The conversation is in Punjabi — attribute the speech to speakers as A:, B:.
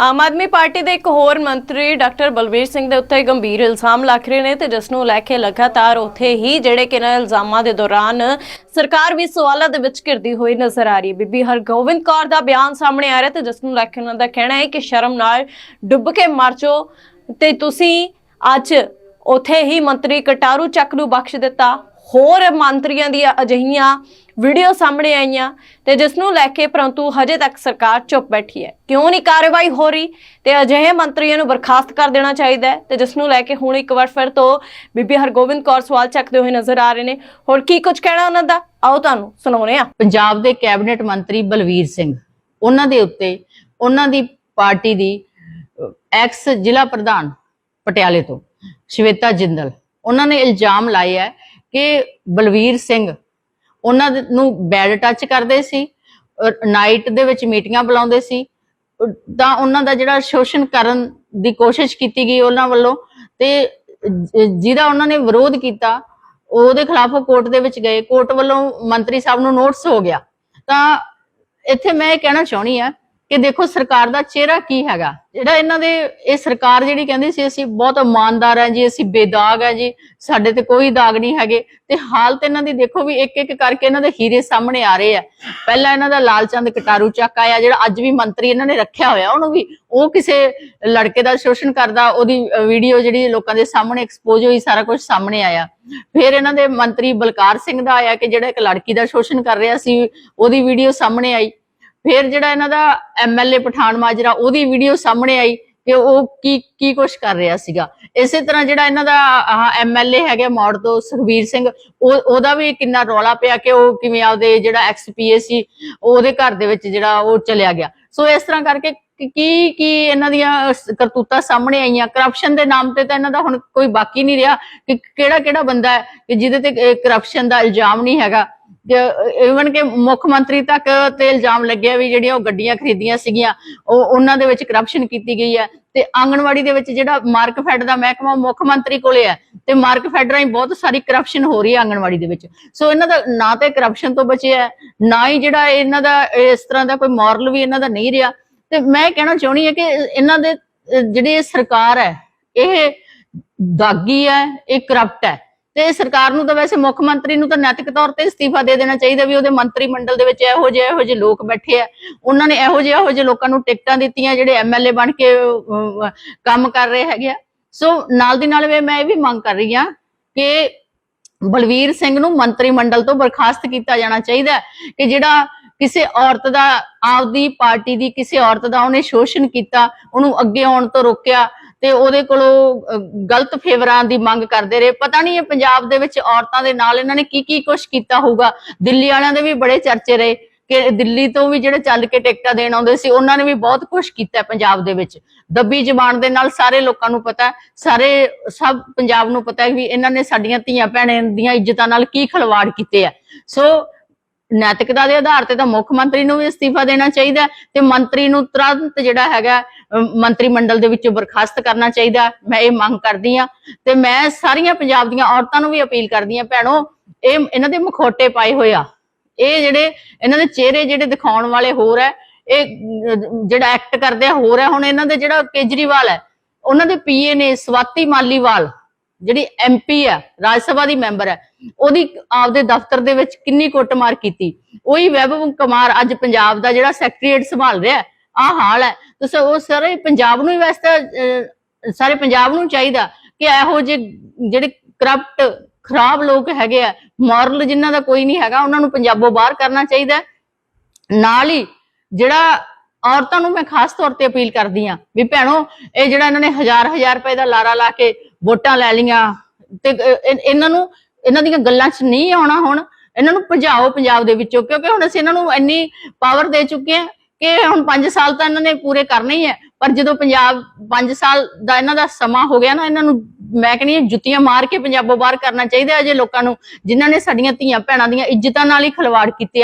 A: ਆਮ ਆਦਮੀ ਪਾਰਟੀ ਦੇ ਇੱਕ ਹੋਰ ਮੰਤਰੀ ਡਾਕਟਰ ਬਲਬੀਰ ਸਿੰਘ ਦੇ ਉੱਤੇ ਗੰਭੀਰ ਇਲਜ਼ਾਮ ਲੱਗ ਰਹੇ ਨੇ ਤੇ ਜਿਸ ਨੂੰ ਲੈ ਕੇ ਲਗਾਤਾਰ ਉੱਥੇ ਹੀ ਜਿਹੜੇ ਕਿ ਇਹਨਾਂ ਇਲਜ਼ਾਮਾਂ ਦੇ ਦੌਰਾਨ ਸਰਕਾਰ ਵੀ ਸਵਾਲਾਂ ਦੇ ਵਿੱਚ ਘਿਰਦੀ ਹੋਈ ਨਜ਼ਰ ਆ ਰਹੀ ਬੀਬੀ ਹਰਗੋਬਿੰਦ ਕੌਰ ਦਾ ਬਿਆਨ ਸਾਹਮਣੇ ਆ ਰਿਹਾ ਤੇ ਜਿਸ ਨੂੰ ਲੈ ਕੇ ਉਹਨਾਂ ਦਾ ਕਹਿਣਾ ਹੈ ਕਿ ਸ਼ਰਮ ਨਾਲ ਡੁੱਬ ਕੇ ਮਰ ਜਾਓ ਤੇ ਤੁਸੀਂ ਅੱਜ ਉੱਥੇ ਹੀ ਮੰਤਰੀ ਕਟਾਰੂ ਚੱਕ ਨੂੰ ਬਖਸ਼ ਦਿੱਤਾ। ਹੋਰ ਮੰਤਰੀਆਂ ਦੀਆਂ ਅਜਿਹੀਆਂ ਵੀਡੀਓ ਸਾਹਮਣੇ ਆਈਆਂ ਤੇ ਜਿਸ ਨੂੰ ਲੈ ਕੇ ਪਰੰਤੂ ਹਜੇ ਤੱਕ ਸਰਕਾਰ ਚੁੱਪ ਬੈਠੀ ਹੈ। ਕਿਉਂ ਨਹੀਂ ਕਾਰਵਾਈ ਹੋ ਰਹੀ? ਤੇ ਅਜਿਹੇ ਮੰਤਰੀਆਂ ਨੂੰ ਬਰਖਾਸਤ ਕਰ ਦੇਣਾ ਚਾਹੀਦਾ ਹੈ ਤੇ ਜਿਸ ਨੂੰ ਲੈ ਕੇ ਹੁਣ ਇੱਕ ਵਾਰ ਫਿਰ ਤੋਂ ਬੀਬੀ ਹਰਗੋਬਿੰਦ ਕੌਰ ਸਵਾਲ ਚੱਕਦੇ ਹੋਏ ਨਜ਼ਰ ਆ ਰਹੇ ਨੇ। ਹੋਰ ਕੀ ਕੁਝ ਕਹਿਣਾ ਉਹਨਾਂ ਦਾ? ਆਓ ਤੁਹਾਨੂੰ ਸੁਣਾਉਣੇ ਆ
B: ਪੰਜਾਬ ਦੇ ਕੈਬਨਿਟ ਮੰਤਰੀ ਬਲਵੀਰ ਸਿੰਘ, ਉਹਨਾਂ ਦੇ ਉੱਤੇ ਉਹਨਾਂ ਦੀ ਪਾਰਟੀ ਦੀ ਐਕਸ ਜ਼ਿਲ੍ਹਾ ਪ੍ਰਧਾਨ ਪਟਿਆਲੇ ਤੋਂ, ਸ਼ਵੇਤਾ ਜਿੰਦਲ, ਉਹਨਾਂ ਨੇ ਇਲਜ਼ਾਮ ਲਾਇਆ ਹੈ ਕਿ ਬਲਵੀਰ ਸਿੰਘ, ਉਹਨਾਂ ਨੂੰ ਬੈਡ ਟੱਚ ਕਰਦੇ ਸੀ ਨਾਈਟ ਦੇ ਵਿੱਚ ਮੀਟਿੰਗਾਂ ਬੁਲਾਉਂਦੇ ਸੀ। ਤਾਂ ਉਹਨਾਂ ਦਾ ਜਿਹੜਾ ਸ਼ੋਸ਼ਣ ਕਰਨ ਦੀ ਕੋਸ਼ਿਸ਼ ਕੀਤੀ ਗਈ ਉਹਨਾਂ ਵੱਲੋਂ ਤੇ ਜਿਹਦਾ ਉਹਨਾਂ ਨੇ ਵਿਰੋਧ ਕੀਤਾ, ਉਹਦੇ ਖਿਲਾਫ ਉਹ ਕੋਰਟ ਦੇ ਵਿੱਚ ਗਏ। ਕੋਰਟ ਵੱਲੋਂ ਮੰਤਰੀ ਸਾਹਿਬ ਨੂੰ ਨੋਟਿਸ ਹੋ ਗਿਆ। ਤਾਂ ਇੱਥੇ ਮੈਂ ਇਹ ਕਹਿਣਾ ਚਾਹਣੀ ਆ ਕਿ ਦੇਖੋ ਸਰਕਾਰ ਦਾ ਚਿਹਰਾ ਕੀ ਹੈਗਾ? ਜਿਹੜਾ ਇਹਨਾਂ ਦੇ, ਇਹ ਸਰਕਾਰ ਜਿਹੜੀ ਕਹਿੰਦੀ ਸੀ, ਅਸੀਂ ਬਹੁਤ ਇਮਾਨਦਾਰ ਆ ਜੀ, ਅਸੀਂ ਬੇਦਾਗ ਆ ਜੀ, ਸਾਡੇ ਤੇ ਕੋਈ ਦਾਗ ਨਹੀਂ ਹੈਗੇ। ਤੇ ਹਾਲਤ ਇਹਨਾਂ ਦੀ ਦੇਖੋ ਵੀ ਇੱਕ ਇੱਕ ਕਰਕੇ ਇਹਨਾਂ ਦੇ ਹੀਰੇ ਸਾਹਮਣੇ ਆ ਰਹੇ ਆ। ਪਹਿਲਾਂ ਇਹਨਾਂ ਦਾ ਲਾਲਚੰਦ ਕਟਾਰੂ ਚੱਕ ਆਇਆ, ਜਿਹੜਾ ਅੱਜ ਵੀ ਮੰਤਰੀ ਇਹਨਾਂ ਨੇ ਰੱਖਿਆ ਹੋਇਆ, ਉਹਨੂੰ ਵੀ ਉਹ ਕਿਸੇ ਲੜਕੇ ਦਾ ਸ਼ੋਸ਼ਣ ਕਰਦਾ, ਉਹਦੀ ਵੀਡੀਓ ਜਿਹੜੀ ਲੋਕਾਂ ਦੇ ਸਾਹਮਣੇ ਐਕਸਪੋਜ਼ ਹੋਈ, ਸਾਰਾ ਕੁਝ ਸਾਹਮਣੇ ਆਇਆ। ਫਿਰ ਇਹਨਾਂ ਦੇ ਮੰਤਰੀ ਬਲਕਾਰ ਸਿੰਘ ਦਾ ਆਇਆ ਕਿ ਜਿਹੜਾ ਇੱਕ ਲੜਕੀ ਦਾ ਸ਼ੋਸ਼ਣ ਕਰ ਰਿਹਾ ਸੀ, ਉਹਦੀ ਵੀਡੀਓ ਸਾਹਮਣੇ ਆਈ। ਫਿਰ ਜਿਹੜਾ ਇਹਨਾਂ ਦਾ ਐਮਐਲਏ ਪਠਾਨ ਮਾਜਰਾ, ਉਹਦੀ ਵੀਡੀਓ ਸਾਹਮਣੇ ਆਈ ਕਿ ਉਹ ਕੀ ਕੀ ਕੁਛ ਕਰ ਰਿਹਾ ਸੀਗਾ। ਇਸੇ ਤਰ੍ਹਾਂ ਜਿਹੜਾ ਇਹਨਾਂ ਦਾ ਐਮਐਲਏ ਹੈਗਾ ਮੌੜ ਤੋਂ ਸੁਖਬੀਰ ਸਿੰਘ, ਉਹ, ਉਹਦਾ ਵੀ ਕਿੰਨਾ ਰੌਲਾ ਪਿਆ ਕਿ ਉਹ ਕਿਵੇਂ ਆਪਦੇ ਜਿਹੜਾ ਐਕਸਪੀਏ ਸੀ, ਉਹਦੇ ਘਰ ਦੇ ਵਿੱਚ ਜਿਹੜਾ ਉਹ ਚਲਿਆ ਗਿਆ। ਸੋ ਇਸ ਤਰ੍ਹਾਂ ਕਰਕੇ ਕੀ ਕੀ ਇਹਨਾਂ ਦੀਆਂ ਕਰਤੂਤਾਂ ਸਾਹਮਣੇ ਆਈਆਂ? ਕਰਪਸ਼ਨ ਦੇ ਨਾਮ ਤੇ ਤਾਂ ਇਹਨਾਂ ਦਾ ਹੁਣ ਕੋਈ ਬਾਕੀ ਨਹੀਂ ਰਿਹਾ ਕਿ ਕਿਹੜਾ ਕਿਹੜਾ ਬੰਦਾ ਹੈ ਕਿ ਜਿਹਦੇ ਤੇ ਕਰਪਸ਼ਨ ਦਾ ਇਲਜ਼ਾਮ ਨਹੀਂ ਹੈਗਾ। ਇਵਨ ਕਿ ਮੁੱਖ ਮੰਤਰੀ ਤੱਕ ਤੇ ਇਲਜ਼ਾਮ ਲੱਗਿਆ ਵੀ ਜਿਹੜੀਆਂ ਉਹ ਗੱਡੀਆਂ ਖਰੀਦੀਆਂ ਸੀਗੀਆਂ, ਉਹ ਉਹਨਾਂ ਦੇ ਵਿੱਚ ਕਰਪਸ਼ਨ ਕੀਤੀ ਗਈ ਹੈ ਤੇ ਆਂਗਣਵਾੜੀ ਦੇ ਵਿੱਚ ਜਿਹੜਾ ਮਾਰਕਫੈਡ ਦਾ ਮਹਿਕਮਾ ਮੁੱਖ ਮੰਤਰੀ ਕੋਲੇ ਹੈ ਤੇ ਮਾਰਕਫੈਡ ਰਾਹੀਂ ਬਹੁਤ ਸਾਰੀ ਕਰਪਸ਼ਨ ਹੋ ਰਹੀ ਹੈ ਆਂਗਣਵਾੜੀ ਦੇ ਵਿੱਚ। ਸੋ ਇਹਨਾਂ ਦਾ ਨਾ ਤੇ ਕਰਪਸ਼ਨ ਤੋਂ ਬਚਿਆ ਨਾ ਹੀ ਜਿਹੜਾ ਇਹਨਾਂ ਦਾ, ਇਸ ਤਰ੍ਹਾਂ ਦਾ ਕੋਈ ਮੋਰਲ ਵੀ ਇਹਨਾਂ ਦਾ ਨਹੀਂ ਰਿਹਾ। ਤੇ ਮੈਂ ਕਹਿਣਾ ਚਾਹੁੰਦੀ ਹਾਂ ਕਿ ਇਹਨਾਂ ਦੇ ਜਿਹੜੀ ਸਰਕਾਰ ਹੈ, ਇਹ ਦਾਗੀ ਹੈ, ਇਹ ਕਰਪਟ ਹੈ। ਤੇ ਸਰਕਾਰ ਨੂੰ ਤਾਂ ਵੈਸੇ ਮੁੱਖ ਮੰਤਰੀ ਨੂੰ ਤਾਂ ਨੈਤਿਕ ਤੌਰ ਤੇ ਅਸਤੀਫਾ ਦੇ ਦੇਣਾ ਚਾਹੀਦਾ ਵੀ ਉਹਦੇ ਮੰਤਰੀ ਮੰਡਲ ਦੇ ਵਿੱਚ ਇਹੋ ਜਿਹੇ ਇਹੋ ਜਿਹੇ ਲੋਕ ਬੈਠੇ ਆ। ਉਹਨਾਂ ਨੇ ਇਹੋ ਜਿਹੇ ਇਹੋ ਜਿਹੇ ਲੋਕਾਂ ਨੂੰ ਟਿਕਟਾਂ ਦਿੱਤੀਆਂ, ਜਿਹੜੇ ਐਮਐਲਏ ਬਣ ਕੇ ਕੰਮ ਕਰ ਰਹੇ ਹੈਗੇ ਆ। ਸੋ ਨਾਲ ਦੀ ਨਾਲ ਮੈਂ ਇਹ ਵੀ ਮੰਗ ਕਰ ਰਹੀ ਹਾਂ ਕਿ ਬਲਵੀਰ ਸਿੰਘ ਨੂੰ ਮੰਤਰੀ ਮੰਡਲ ਤੋਂ ਬਰਖਾਸਤ ਕੀਤਾ ਜਾਣਾ ਚਾਹੀਦਾ ਕਿ ਜਿਹੜਾ ਕਿਸੇ ਔਰਤ ਦਾ, ਆਪਦੀ ਪਾਰਟੀ ਦੀ ਕਿਸੇ ਔਰਤ ਦਾ ਉਹਨੇ ਸ਼ੋਸ਼ਣ ਕੀਤਾ, ਉਹਨੂੰ ਅੱਗੇ ਆਉਣ ਤੋਂ ਰੋਕਿਆ ਤੇ ਉਹਦੇ ਕੋਲੋਂ ਗਲਤ ਫੇਵਰਾਂ ਦੀ ਮੰਗ ਕਰਦੇ ਰਹੇ। ਪਤਾ ਨਹੀਂ ਇਹ ਪੰਜਾਬ ਦੇ ਵਿੱਚ ਔਰਤਾਂ ਦੇ ਨਾਲ ਇਹਨਾਂ ਨੇ ਕੀ ਕੀ ਕੁਝ ਕੀਤਾ ਹੋਊਗਾ। ਦਿੱਲੀ ਵਾਲਿਆਂ ਦੇ ਵੀ ਬੜੇ ਚਰਚੇ ਰਹੇ ਕਿ ਦਿੱਲੀ ਤੋਂ ਵੀ ਜਿਹੜੇ ਚੱਲ ਕੇ ਟਿਕਟਾਂ ਦੇਣ ਆਉਂਦੇ ਸੀ, ਉਹਨਾਂ ਨੇ ਵੀ ਬਹੁਤ ਕੁਝ ਕੀਤਾ ਪੰਜਾਬ ਦੇ ਵਿੱਚ। ਦੱਬੀ ਜ਼ਬਾਨ ਦੇ ਨਾਲ ਸਾਰੇ ਲੋਕਾਂ ਨੂੰ ਪਤਾ ਸਾਰੇ, ਸਭ ਪੰਜਾਬ ਨੂੰ ਪਤਾ ਵੀ ਇਹਨਾਂ ਨੇ ਸਾਡੀਆਂ ਧੀਆਂ ਭੈਣਾਂ ਦੀਆਂ ਇੱਜ਼ਤਾਂ ਨਾਲ ਕੀ ਖਲਵਾੜ ਕੀਤੇ ਆ ਸੋ ਨੈਤਿਕਤਾ ਦੇ ਆਧਾਰ ਤੇ ਤਾਂ ਮੁੱਖ ਮੰਤਰੀ ਨੂੰ ਵੀ ਅਸਤੀਫਾ ਦੇਣਾ ਚਾਹੀਦਾ ਤੇ ਮੰਤਰੀ ਨੂੰ ਤੁਰੰਤ ਜਿਹੜਾ ਹੈਗਾ ਮੰਤਰੀ ਮੰਡਲ ਦੇ ਵਿੱਚੋਂ ਬਰਖਾਸਤ ਕਰਨਾ ਚਾਹੀਦਾ ਮੈਂ ਇਹ ਮੰਗ ਕਰਦੀ ਆ ਤੇ ਮੈਂ ਸਾਰੀਆਂ ਪੰਜਾਬ ਦੀਆਂ ਔਰਤਾਂ ਨੂੰ ਵੀ ਅਪੀਲ ਕਰਦੀ ਆ ਭੈਣੋ, ਇਹ ਇਹਨਾਂ ਦੇ ਮਖੌਟੇ ਪਾਏ ਹੋਏ ਆ। ਇਹ ਜਿਹੜੇ ਇਹਨਾਂ ਦੇ ਚਿਹਰੇ ਜਿਹੜੇ ਦਿਖਾਉਣ ਵਾਲੇ ਹੋਰ ਹੈ, ਇਹ ਜਿਹੜਾ ਐਕਟ ਕਰਦੇ ਆ ਹੋਰ ਹੈ, ਹੁਣ ਇਹਨਾਂ ਦੇ ਜਿਹੜਾ ਕੇਜਰੀਵਾਲ ਹੈ, ਉਹਨਾਂ ਦੇ ਪੀਏ ਨੇ ਸਵਾਤੀ ਮਾਲੀਵਾਲ। ਜਿਹੜੀ ਐਮਪੀ ਹੈ ਰਾਜ ਸਭਾ ਦੀ ਮੈਂਬਰ ਹੈ ਉਹਦੀ ਆਪਦੇ ਦਫ਼ਤਰ ਦੇ ਵਿੱਚ ਕਿੰਨੀ ਕੁੱਟਮਾਰ ਕੀਤੀ। ਉਹੀ ਵੈਭਵ ਕੁਮਾਰ ਅੱਜ ਪੰਜਾਬ ਦਾ ਜਿਹੜਾ ਸੈਕਟਰੀਏਟ ਸੰਭਾਲ ਰਿਹਾ ਆ ਹਾਲ ਹੈ। ਤੁਸੀਂ ਉਹ ਸਾਰੇ ਪੰਜਾਬ ਨੂੰ ਹੀ ਵੈਸੇ ਸਾਰੇ ਪੰਜਾਬ ਨੂੰ ਚਾਹੀਦਾ ਕਿ ਇਹੋ ਜਿਹੇ ਜਿਹੜੇ ਕਰਪਟ ਖਰਾਬ ਲੋਕ ਹੈਗੇ ਆ ਮੋਰਲ ਜਿਨ੍ਹਾਂ ਦਾ ਕੋਈ ਨਹੀਂ ਹੈਗਾ, ਉਹਨਾਂ ਨੂੰ ਪੰਜਾਬੋਂ ਬਾਹਰ ਕਰਨਾ ਚਾਹੀਦਾ ਨਾਲ ਹੀ ਜਿਹੜਾ ਔਰਤਾਂ ਨੂੰ ਮੈਂ ਖਾਸ ਤੌਰ ਤੇ ਅਪੀਲ ਕਰਦੀ ਆ ਵੀ ਭੈਣੋ, ਇਹ ਜਿਹੜਾ ਇਹਨਾਂ ਨੇ ਹਜ਼ਾਰ ਹਜ਼ਾਰ ਰੁਪਏ ਦਾ ਲਾਰਾ ਲਾ ਕੇ ਵੋਟਾਂ ਲੈ ਲੀਆਂ ਤੇ ਇਹਨਾਂ ਨੂੰ, ਇਹਨਾਂ ਦੀਆਂ ਗੱਲਾਂ 'ਚ ਨਹੀਂ ਆਉਣਾ ਹੁਣ। ਇਹਨਾਂ ਨੂੰ ਭਜਾਓ ਪੰਜਾਬ ਦੇ ਵਿੱਚੋਂ, ਕਿਉਂਕਿ ਹੁਣ ਅਸੀਂ ਇਹਨਾਂ ਨੂੰ ਇੰਨੀ ਪਾਵਰ ਦੇ ਚੁੱਕੇ ਹਾਂ ਕਿ ਹੁਣ 5 ਸਾਲ ਤਾਂ ਇਹਨਾਂ ਨੇ ਪੂਰੇ ਕਰਨੇ ਹੀ ਹੈ ਪਰ ਜਦੋਂ ਪੰਜਾਬ 5 ਸਾਲ ਦਾ ਇਹਨਾਂ ਦਾ ਸਮਾਂ ਹੋ ਗਿਆ ਨਾ, ਇਹਨਾਂ ਨੂੰ ਮੈਂ ਕਹਿੰਦੀ ਹਾਂ ਜੁੱਤੀਆਂ ਮਾਰ ਕੇ ਪੰਜਾਬੋਂ ਬਾਹਰ ਕਰਨਾ ਚਾਹੀਦਾ ਹੈ ਜੇ ਲੋਕਾਂ ਨੂੰ, ਜਿਨ੍ਹਾਂ ਨੇ ਸਾਡੀਆਂ ਧੀਆਂ ਭੈਣਾਂ ਦੀਆਂ ਇੱਜ਼ਤਾਂ ਨਾਲ ਹੀ ਖਿਲਵਾੜ ਕੀਤੇ